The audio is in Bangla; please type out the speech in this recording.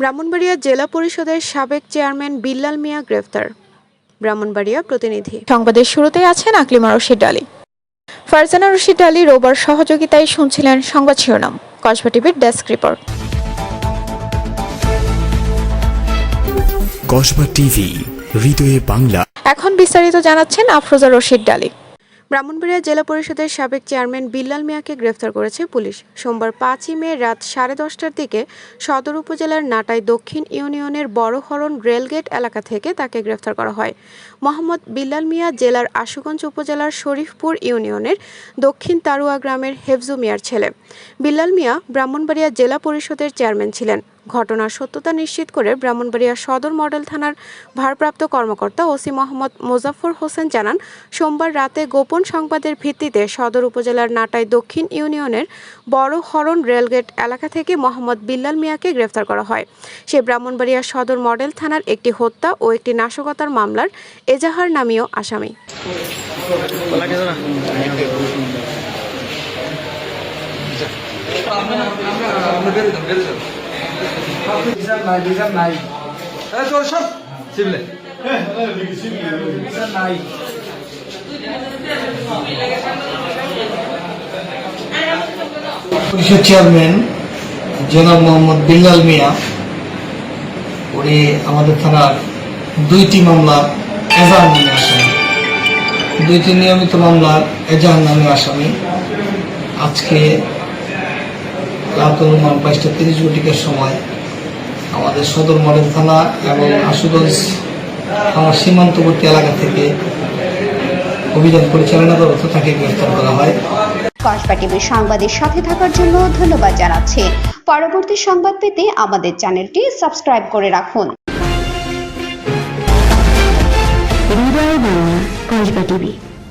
ব্রাহ্মণবাড়িয়া জেলা পরিষদের সাবেক চেয়ারম্যান বিল্লাল মিয়া গ্রেফতার। ব্রাহ্মণবাড়িয়া প্রতিনিধি। সংবাদের শুরুতেই আছেন আকলিমা রশিদ আলী। ফারজানা রশিদ আলী রোবার সহযোগিতায় শুনছিলেন সংবাদ শিরোনাম। কসবা টিভির ডেস্ক রিপোর্ট। কসবা টিভি হৃদয়ে বাংলা। এখন বিস্তারিত জানাচ্ছেন আফরোজা রশিদ ডালি ব্রাহ্মণবাড়িয়া জেলা পরিষদের সাবেক চেয়ারম্যান বিল্লাল মিয়াকে গ্রেফতার করেছে পুলিশ। সোমবার পাঁচই মে রাত সাড়ে দশটার দিকে সদর উপজেলার নাটাই দক্ষিণ ইউনিয়নের বড়হরণ রেলগেট এলাকা থেকে তাকে গ্রেফতার করা হয়। মোহাম্মদ বিল্লাল মিয়া জেলার আশুগঞ্জ উপজেলার শরীফপুর ইউনিয়নের দক্ষিণ তারুয়া গ্রামের হেফজু মিয়ার ছেলে। বিল্লাল মিয়া ব্রাহ্মণবাড়িয়া জেলা পরিষদের চেয়ারম্যান ছিলেন। ঘটনার সত্যতা নিশ্চিত করে ব্রাহ্মণবাড়িয়া সদর মডেল থানার ভারপ্রাপ্ত কর্মকর্তা ওসি মোহাম্মদ মোজাফর হোসেন জানান সোমবার রাতে গোপন সংবাদের ভিত্তিতে সদর উপজেলার নাটাই দক্ষিণ ইউনিয়নের বড় হরণ রেলগেট এলাকা থেকে মোহাম্মদ বিল্লাল মিয়াকে গ্রেফতার করা হয় সে ব্রাহ্মণবাড়িয়া সদর মডেল থানার একটি হত্যা ও একটি নাশকতার মামলার এজাহার নামীয় আসামি পরিষদ চেয়ারম্যান জনাব মোহাম্মদ বিল্লাল মিয়া, উনি আমাদের থানার দুইটি মামলার এজাহার নামে আসামি। দুইটি নিয়মিত মামলার এজাহার নামে আসামি। আজকে রাত অনুমান বাইশটা তিরিশ ঘটিকার সময় আমাদের সদর মডেল থানা এবং আশুগঞ্জ থানার সীমান্তবর্তী এলাকা থেকে অভিযান পরিচালনা করে তাকে গ্রেফতার করা হয়। কসবা টিভির সংবাদের সাথে থাকার জন্য ধন্যবাদ জানাচ্ছি। পরবর্তী সংবাদ পেতে আমাদের চ্যানেলটি সাবস্ক্রাইব করে রাখুন। কসবা টিভি